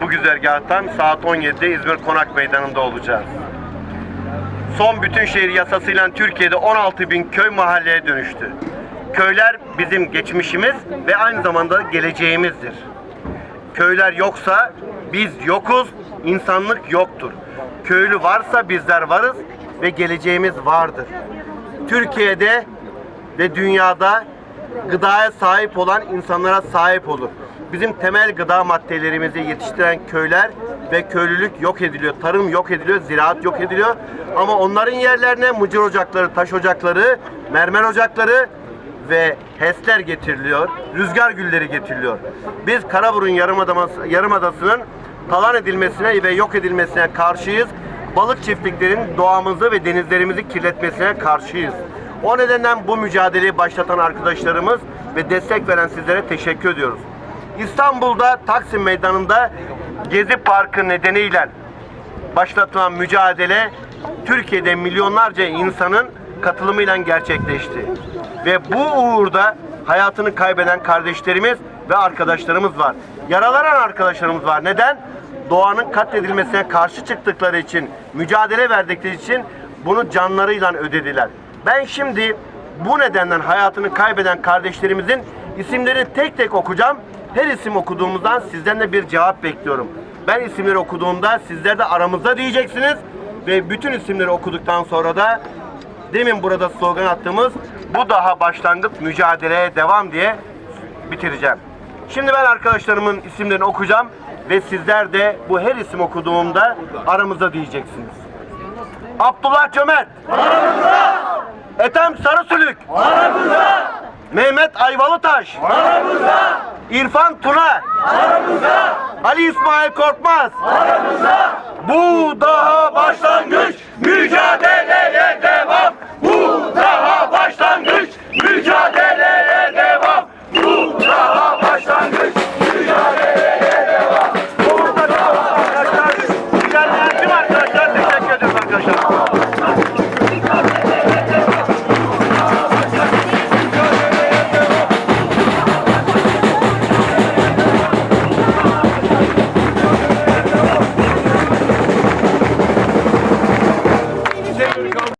bu güzergahtan saat 17'de İzmir Konak Meydanı'nda olacağız. Son bütün şehir yasasıyla Türkiye'de 16 bin köy mahalleye dönüştü. Köyler bizim geçmişimiz ve aynı zamanda geleceğimizdir. Köyler yoksa biz yokuz, insanlık yoktur. Köylü varsa bizler varız ve geleceğimiz vardır. Türkiye'de ve dünyada gıdaya sahip olan insanlara sahip olur. Bizim temel gıda maddelerimizi yetiştiren köyler ve köylülük yok ediliyor. Tarım yok ediliyor, ziraat yok ediliyor. Ama onların yerlerine mıcır ocakları, taş ocakları, mermer ocakları ve HES'ler getiriliyor. Rüzgar gülleri getiriliyor. Biz Karaburun Yarımadası, Yarımadası'nın talan edilmesine ve yok edilmesine karşıyız. Balık çiftliklerin doğamızı ve denizlerimizi kirletmesine karşıyız. O nedenden bu mücadeleyi başlatan arkadaşlarımız ve destek veren sizlere teşekkür ediyoruz. İstanbul'da Taksim Meydanı'nda Gezi Parkı nedeniyle başlatılan mücadele Türkiye'de milyonlarca insanın katılımıyla gerçekleşti. Ve bu uğurda hayatını kaybeden kardeşlerimiz ve arkadaşlarımız var. Yaralanan arkadaşlarımız var. Neden? Doğanın katledilmesine karşı çıktıkları için, mücadele verdikleri için bunu canlarıyla ödediler. Ben şimdi bu nedenden hayatını kaybeden kardeşlerimizin isimlerini tek tek okuyacağım. Her isim okuduğumuzdan sizden de bir cevap bekliyorum. Ben isimleri okuduğumda sizler de aramızda diyeceksiniz ve bütün isimleri okuduktan sonra da demin burada slogan attığımız bu daha başlangıç mücadeleye devam diye bitireceğim. Şimdi ben arkadaşlarımın isimlerini okuyacağım ve sizler de bu her isim okuduğumda aramızda diyeceksiniz. Abdullah Cömert. Aramızda. Ethem Sarısülük. Aramızda. Mehmet Ayvalıtaş. Aramızda. İrfan Tuna. Aramızda. Ali İsmail Korkmaz. Aramızda.